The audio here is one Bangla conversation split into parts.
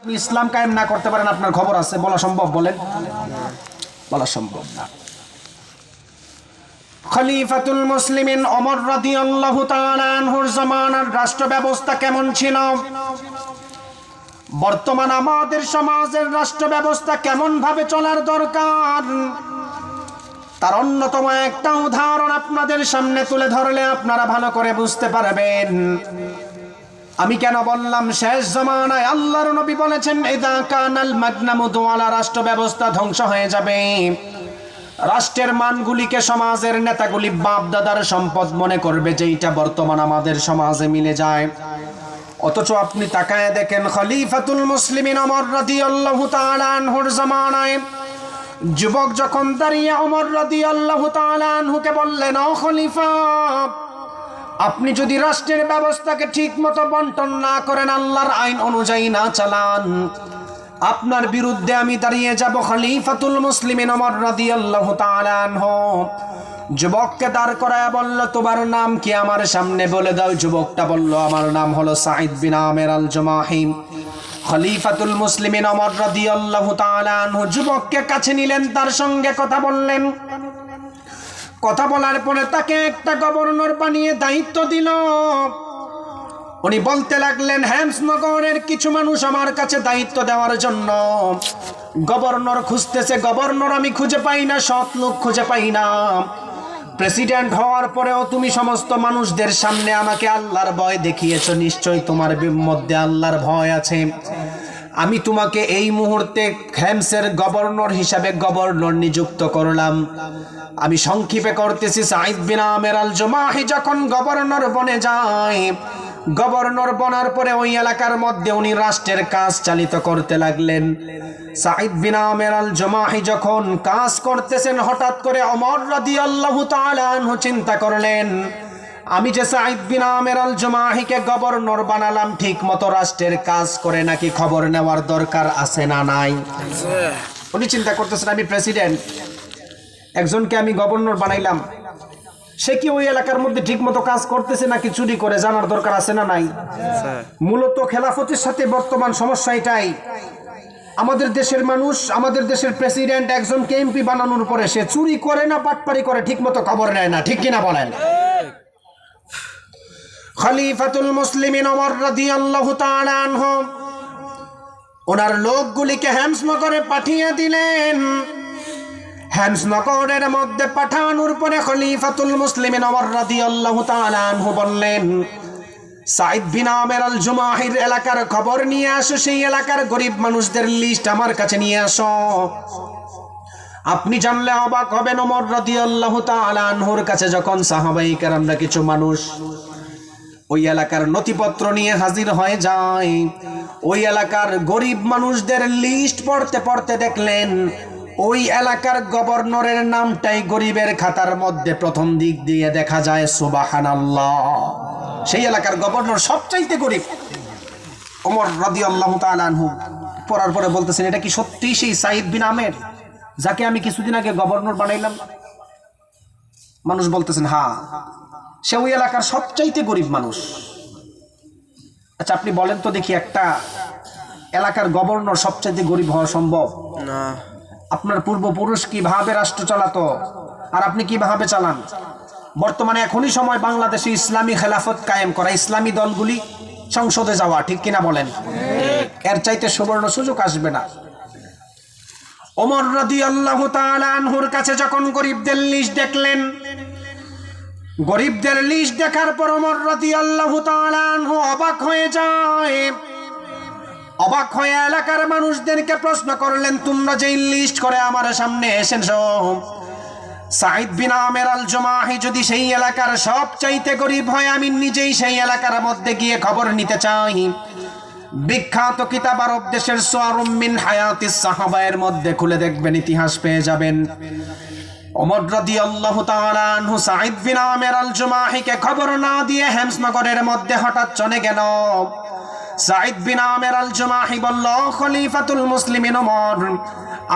আপনি ইসলাম কায়েম না করতে পারেন, আপনার খবর আছে, বলা সম্ভব বলেন? বলা সম্ভব না। খলিফাতুল মুসলিমিন ওমর রাদিয়াল্লাহু তাআলা আনহুর জামানার রাষ্ট্র ব্যবস্থা কেমন ছিল? বর্তমান আমাদের সমাজের রাষ্ট্র ব্যবস্থা কেমন ভাবে চলার দরকার? তার অন্যতম একটা উদাহরণ আপনাদের সামনে তুলে ধরলে আপনারা ভালো করে বুঝতে পারবেন। আমি কেন বললাম, শেষ জমানায় আল্লাহর নবী বলেছেন, ইদা কানাল মাগনামু দুয়ালা রাষ্ট্র ব্যবস্থা ধ্বংস হয়ে যাবে। রাষ্ট্রের মানগুলিকে সমাজের নেতাগুলি বাপ দাদার সম্পদ মনে করবে যে এটা বর্তমান আমাদের সমাজে মিলে যায়। অথচ আপনি তাকায় দেখেন, খলিফাতুল মুসলিমিন ওমর রাদিয়াল্লাহু তাআলা আনহুর জামানায় যুবক যখন দাঁড়িয়ে, ওমর রাদিয়াল্লাহু তাআলা আনহুকে বললেন, ও খলিফা আপনি যদি রাষ্ট্রের ব্যবস্থাকে ঠিক মতো বন্টন না করেন, আল্লাহর আইন অনুযায়ী না চালান, আপনার বিরুদ্ধে আমি দাঁড়িয়ে যাব খলিফাতুল মুসলিমিন রাদিয়াল্লাহু তাআলা আনহু। যুবককে দাঁড় করায় বলল, তোমার নাম কি আমার সামনে? বলে দাও, যুবকটা বলল, আমার নাম হলো সাইদ বিন আমের আল জমাহিম খলিফাতুল মুসলিমিন রাদিয়াল্লাহু তাআলা আনহু যুবককে কাছে নিলেন, তার সঙ্গে কথা বললেন। কথা বলার পরে তাকে একটা গভর্নর বানিয়ে দায়িত্ব দিল। উনি বলতে লাগলেন হ্যামসনগরের কিছু মানুষ আমার কাছে দায়িত্ব দেওয়ার জন্য। গভর্নর খুঁজতেছে, গভর্নর আমি খুঁজে পাই না, সৎ লোক খুঁজে পাই না। প্রেসিডেন্ট হওয়ার পরেও তুমি সমস্ত মানুষদের সামনে আমাকে আল্লাহর ভয় দেখিয়েছো, নিশ্চয়ই তোমার মধ্যে আল্লাহর ভয় আছে। আমি তোমাকে এই মুহূর্তে হ্যামসের গভর্নর হিসাবে গভর্নর নিযুক্ত করলাম। আমি সংক্ষেপে করতেছি সাইদ বিন আমের আল জমাহি যখন গভর্নর বনে যায়, গভর্নর বনার পরে ওই এলাকার মধ্যে উনি রাষ্ট্রের কাজ চালিত করতে লাগলেন। সাইদ বিন আমের আল জমাহি যখন কাজ করতেছেন, হঠাৎ করে অমর তাআলা আনহু চিন্তা করলেন আমি যে সাইদ বিন আমের আল জমাহিকে গভর্নর বানালাম ঠিক মতো রাষ্ট্রের কাজ করে নাকি খবর নেওয়ার দরকার আছে না নাই? উনি চিন্তা করতেছেন, আমি প্রেসিডেন্ট, একজনকে আমি গভর্নর বানাইলাম। সে কি ওই এলাকার মধ্যে ঠিক মতো কাজ করতেছে নাকি চুরি করে জানার দরকার আছে না নাই? মূলত খেলাফতের সাথে বর্তমান সমস্যা এটাই। আমাদের দেশের মানুষ, আমাদের দেশের প্রেসিডেন্ট একজনকে এমপি বানানোর পরে সে চুরি করে না পাটপারি করে ঠিক মতো খবর নেয় না, ঠিক কিনা বলেন? খলিফাতুল মুসলিমিন ওমর রাদিয়াল্লাহু তাআলা আনহু। ওনার লোকগুলিকে হ্যামসনগরে পাঠিয়ে দিলেন। হ্যামসনগরের মধ্যে পাঠানোর পরে খলিফাতুল মুসলিমিন ওমর রাদিয়াল্লাহু তাআলা আনহু বললেন সাইদ বিন আমের আল জুমাহির এলাকার খবর নিয়ে আসো, সেই এলাকার গরিব মানুষদের লিস্ট আমার কাছে নিয়ে আসো। আপনি জানলে অবাক হবেন ওমর রাদিয়াল্লাহু তাআলা আনহুর কাছে যখন সাহাবাই কেরামরা কিছু মানুষ ওই এলাকার নথিপত্র নিয়ে হাজির হয়ে যায়। ওই এলাকার গরিব মানুষদের লিস্ট পড়তে পড়তে দেখলেন, ওই এলাকার গভর্নরের নামটাই গরিবের খাতার মধ্যে প্রথম দিক দিয়ে দেখা যায় সুবাহান আল্লাহ সেই এলাকার গভর্নর সবচাইতে গরিব। ওমর রাদি আল্লাহ আনহু পড়ার পরে বলতেছেন, এটা কি সত্যি সেই সাইদ বিন আমের? যাকে আমি কিছুদিন আগে গভর্নর বানাইলাম? মানুষ বলতেছেন হ্যাঁ। সে ওই এলাকার সবচাইতে গরিব মানুষ। আচ্ছা আপনি বলেন তো দেখি একটা এলাকার গভর্নর সবচাইতে গরিব হওয়া সম্ভব? না। আপনার পূর্বপুরুষ কীভাবে রাষ্ট্র চালাতো? আর আপনি কীভাবে চালান? বর্তমানে এখনই সময় বাংলাদেশে ইসলামী খেলাফত কায়েম করা ইসলামী দলগুলি সংসদে যাওয়া ঠিক কিনা বলেন? এর চাইতে সুবর্ণ সুযোগ আসবে না। ওমর রাদি আল্লাহ আনহুর কাছে যখন গরিবদের লিস্ট দেখলেন গরিবদের লিস্ট দেখার পর ওমর রাদি আল্লাহ অবাক হয়ে যায়। অবাক হয়ে এলাকার মানুষদেরকে প্রশ্ন করলেন, তোমরা যেই লিস্ট করে আমার সামনে এসেছ? সাইদ বিন আমের আল জমাহি যদি সেই এলাকার সব চাইতে গরিব হয়, আমি নিজেই সেই এলাকার মধ্যে গিয়ে খবর নিতে চাই। বিখ্যাত কিতাব আরব দেশের সোয়ারুমিন হায়াতিস সাহাবায়ের মধ্যে খুলে দেখবেন, ইতিহাস পেয়ে যাবেন। ওমর রাদিয়াল্লাহু তাআলা আনহু সাইদ বিন আমের আল জমাহিকে খবর না দিয়ে হেমসনগরের মধ্যে হঠাৎ চলে গেল। সাইদ বিন আমের আল জমাহি বলল খলিফাতুল মুসলিমিন ওমর,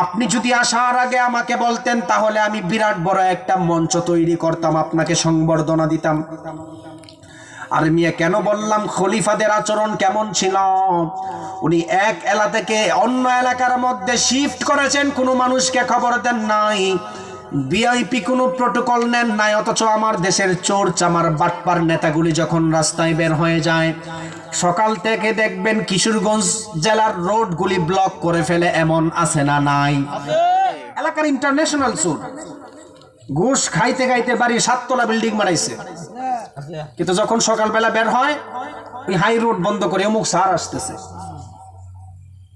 আপনি যদি আসার আগে আমাকে বলতেন তাহলে আমি বিরাট বড় একটা মঞ্চ তৈরি করতাম, আপনাকে সংবর্ধনা দিতাম। আর মিয়া, কেন বললাম খলিফাদের আচরণ কেমন ছিল? উনি এক এলা থেকে অন্য এলাকার মধ্যে শিফট করেছেন, কোনো মানুষকে খবর দেন নাই। বিআইপি কোনো প্রোটোকল নেন নাই, অথচ আমার দেশের চোর চামার বাটপার নেতাগুলি যখন রাস্তায় বের হয়ে যায়, সকাল থেকে দেখবেন কিশোরগঞ্জ জেলার রোডগুলি ব্লক করে ফেলে, এমন আছে না নাই। এলাকার ইন্টারন্যাশনাল চোর। ঘুষ খাইতে খাইতে বাড়ি সাততলা বিল্ডিং বানাইছে। কিন্তু যখন সকালবেলা বের হয়, ওই হাই রোড বন্ধ করে অমুক সার আসতেছে।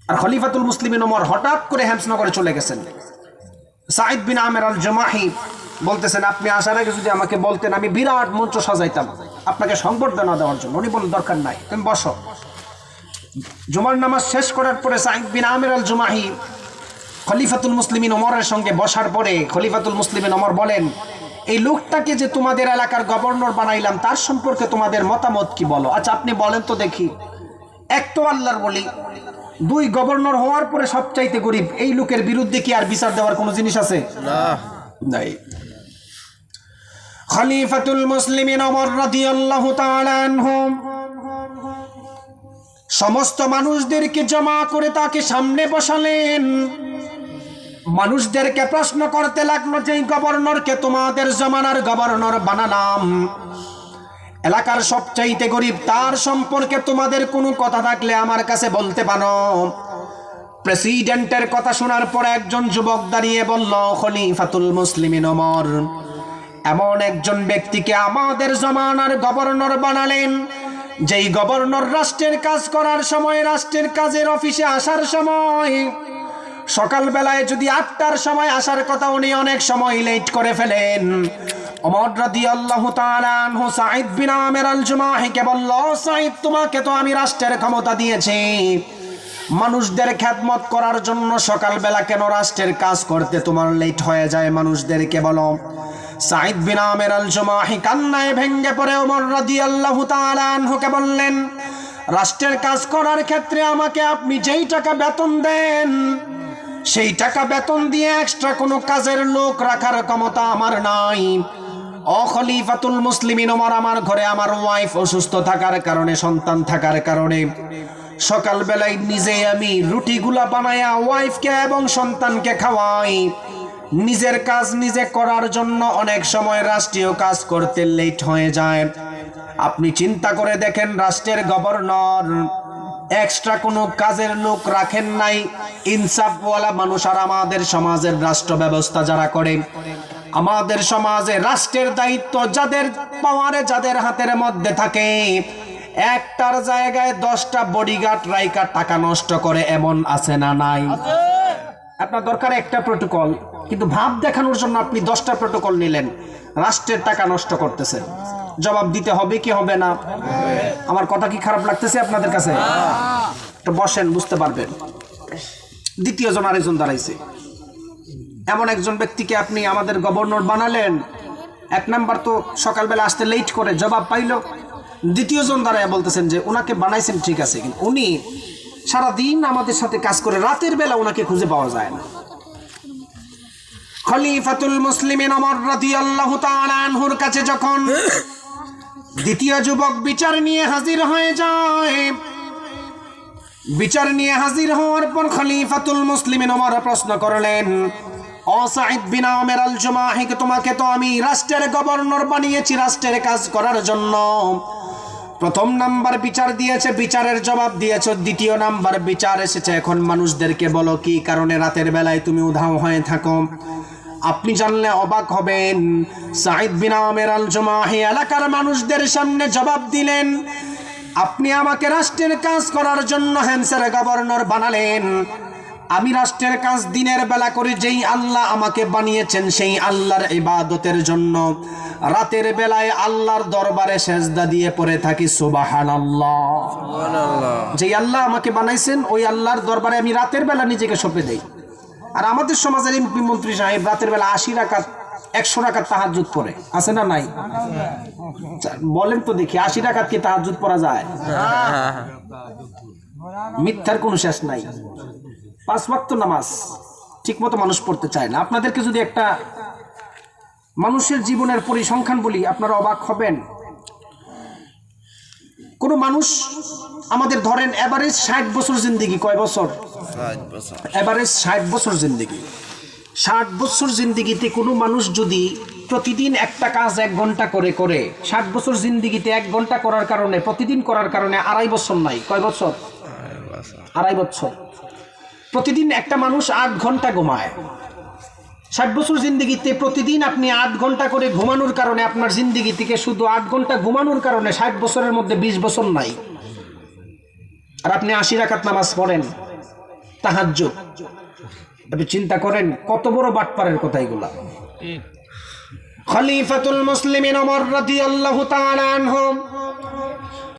আর খলিফাতুল মুসলিমিন ওমর হঠাৎ করে হ্যামসনগরে চলে গেছেন। সাইদ বিন আমের আল জমাহি বলতেছেন, আপনি আসার আগে যদি আমাকে বলতেন, আমি বিরাট মঞ্চ সাজাইতাম। আপনাকে সংবর্ধনা দেওয়ার জন্য। উনি বলেন দরকার নাই, তুমি বসো। জুমার নামাজ শেষ করার পরে সাইদ বিন আমের আল জুমাহি খলিফাতুল মুসলিমিন ওমরের সঙ্গে বসার পরে খলিফাতুল মুসলিমিন ওমর বলেন, এই লোকটাকে যে তোমাদের এলাকার গভর্নর বানাইলাম, তার সম্পর্কে তোমাদের মতামত কি বলো? আচ্ছা আপনি বলেন তো দেখি। এক তো আল্লাহর বলি। দুই গভর্নর হওয়ার পরে সবচাইতে গরিব। এই লোকের বিরুদ্ধে কি আর বিচার দেওয়ার কোনো জিনিস আছে? নাই। খলিফাতুল মুসলিমিন ওমর রাদিয়াল্লাহু তাআলা আনহু। সমস্ত মানুষদেরকে জমা করে তাকে সামনে বসালেন। মানুষদেরকে প্রশ্ন করতে লাগল যে গভর্নরকে তোমাদের জমানার গভর্নর বানালাম এলাকার সবচাইতে গরিব, তার সম্পর্কে তোমাদের কোনো কথা থাকলে আমার কাছে বলতে পারো। প্রেসিডেন্টের কথা শোনার পর একজন যুবক দাঁড়িয়ে বলল, খলিফাতুল মুসলিমিন ওমর। এমন একজন ব্যক্তিকে আমাদের জমানার গভর্নর বানালেন, যেই গভর্নর রাষ্ট্রের কাজ করার সময়, রাষ্ট্রের কাজের অফিসে আসার সময় সকালবেলায় যদি আটটার সময় আসার কথা উনি অনেক সময় লেট করে ফেলেন। অমর রাদিয়াল্লাহু তাআলা আনহু সাঈদ বিন আমির আল জুমাহিকে বলল সাঈদ, তোমাকে তো আমি রাষ্ট্রের ক্ষমতা দিয়েছি। মানুষদের খ্যাতমত করার জন্য সকালবেলা কেন রাষ্ট্রের কাজ করতে তোমার লেট হয়ে যায় মানুষদেরকে বলো? সাঈদ বিন আমির আল জুমাহি কান্নায় ভেঙ্গে পড়ে ওমর রাদিয়াল্লাহু তাআলা আনহুকে বললেন, রাষ্ট্রের কাজ করার ক্ষেত্রে আমাকে আপনি যেই টাকা বেতন দেন সেই টাকা বেতন দিয়ে এক্সট্রা কোনো কাজের লোক রাখার ক্ষমতা আমার নাই। অখলিফাতুল মুসলিমিন ওমর আমার ঘরে আমার ওয়াইফ অসুস্থ থাকার কারণে, সন্তান থাকার কারণে। সকালবেলায় নিজে আমি রুটিগুলা বানায়া ওয়াইফকে এবং সন্তানকে খাওয়াই। নিজের কাজ নিজে করার জন্য অনেক সময় রাষ্ট্রীয় কাজ করতে লেট হয়ে যায়। আপনি চিন্তা করে দেখেন, রাষ্ট্রের গভর্নর এক্সট্রা কোনো কাজের লোক রাখেন নাই। ইনসাফওয়ালা মানুষ আর আমাদের সমাজের রাষ্ট্র ব্যবস্থা যারা করে, আমাদের সমাজে রাষ্ট্রের দায়িত্ব যাদের পাওয়ারে যাদের হাতের মধ্যে থাকে, একটার জায়গায় দশটা বডিগার্ড রাইকা টাকা নষ্ট করে এমন আছে না নাই? আপনার দরকার একটা প্রোটোকল কিন্তু ভাব দেখানোর জন্য আপনি দশটা প্রোটোকল নিলেন, রাষ্ট্রের টাকা নষ্ট করতেছে জবাব দিতে হবে কি হবে না? আমার কথা কি খারাপ লাগতেছে আপনাদের কাছে? বসেন, বুঝতে পারবেন। দ্বিতীয় জন আরেকজন দাঁড়াইছে। এমন একজন ব্যক্তিকে আপনি আমাদের গভর্নর বানালেন, এক নাম্বার তো সকালবেলা আসতে লেট করে, জবাব পাইল। দ্বিতীয় জন দাঁড়ায় বলতেছেন যে, ওনাকে বানাইছেন ঠিক আছে, কিন্তু উনি সারাদিন আমাদের সাথে কাজ করে, রাতের বেলা ওনাকে খুঁজে পাওয়া যায় না। খলিফাতুল রাদিয়াল্লাহু তাআলা আনহুর কাছে যখন দ্বিতীয় যুবক বিচার নিয়ে হাজির হয়ে যায় বিচার নিয়ে হাজির হওয়ার পর খলিফাতুল মুসলিমিন ওমর প্রশ্ন করলেন ও সাঈদ বিন আমের আল জুমাহিকে তোমাকে তো আমি রাষ্ট্রের গভর্নর বানিয়েছি রাষ্ট্রের কাজ করার জন্য। প্রথম নাম্বার বিচার দিয়েছে, বিচারের জবাব দিয়েছে, দ্বিতীয় নাম্বার বিচার এসেছে। এখন মানুষদেরকে বলো, কি কারণে রাতের বেলায় তুমি উধাও হয়ে থাকো? আপনি জানলে অবাক হবেন। সাঈদ বিনা আমের আল জুমাহি এলাকার মানুষদের সামনে জবাব দিলেন আপনি আমাকে রাষ্ট্রের কাজ করার জন্য হ্যান্সার গভর্নর বানালেন। আমি রাষ্ট্রের কাজ দিনের বেলা করে যেই আল্লাহ আমাকে বানিয়েছেন সেই আল্লাহর ইবাদতের জন্য। রাতের বেলায় আল্লাহর দরবারে সেজদা দিয়ে পড়ে থাকি সুবাহান আল্লাহ যেই আল্লাহ আমাকে বানাইছেন ওই আল্লাহর দরবারে আমি রাতের বেলা নিজেকে সঁপে দেই। আর আমাদের সমাজের এমপি মন্ত্রী সাহেব রাতের বেলা আশি রাকাত একশো রাকাত তাহাজুদ পড়ে। আছে না নাই? বলেন তো দেখি আশি টাকার কি তাহাজুদ পড়া যায়? মিথ্যার কোনো শেষ নাই। পাঁচ ওয়াক্ত নামাজ ঠিক মতো মানুষ পড়তে চায় না। আপনাদেরকে যদি একটা মানুষের জীবনের পরিসংখ্যান বলি আপনারা অবাক হবেন। কোনো মানুষ আমাদের ধরেন এভারেজ ষাট বছর জিন্দিগি কয় বছর। এভারেজ ষাট বছর জিন্দিগি। ষাট বছর জিন্দিগিতে কোনো মানুষ যদি প্রতিদিন একটা কাজ এক ঘণ্টা করে করে, ষাট বছর জিন্দিগিতে এক ঘণ্টা করার কারণে, প্রতিদিন করার কারণে আড়াই বছর নাই, কয় বছর? আড়াই বছর। প্রতিদিন একটা মানুষ আট ঘণ্টা ঘুমায়। ষাট বছর জিন্দিগিতে প্রতিদিন আপনি আট ঘণ্টা করে ঘুমানোর কারণে, আপনার জিন্দিগি থেকে শুধু আট ঘণ্টা ঘুমানোর কারণে ষাট বছরের মধ্যে বিশ বছর নাই। আর আপনি আশি রাকাত নামাজ পড়েন। তাহাজ্য আপনি চিন্তা করেন কত বড় বাটপারের কথা এগুলা? খলিফাতুল মুসলিমিন ওমর রাদিয়াল্লাহু তাআলা আনহু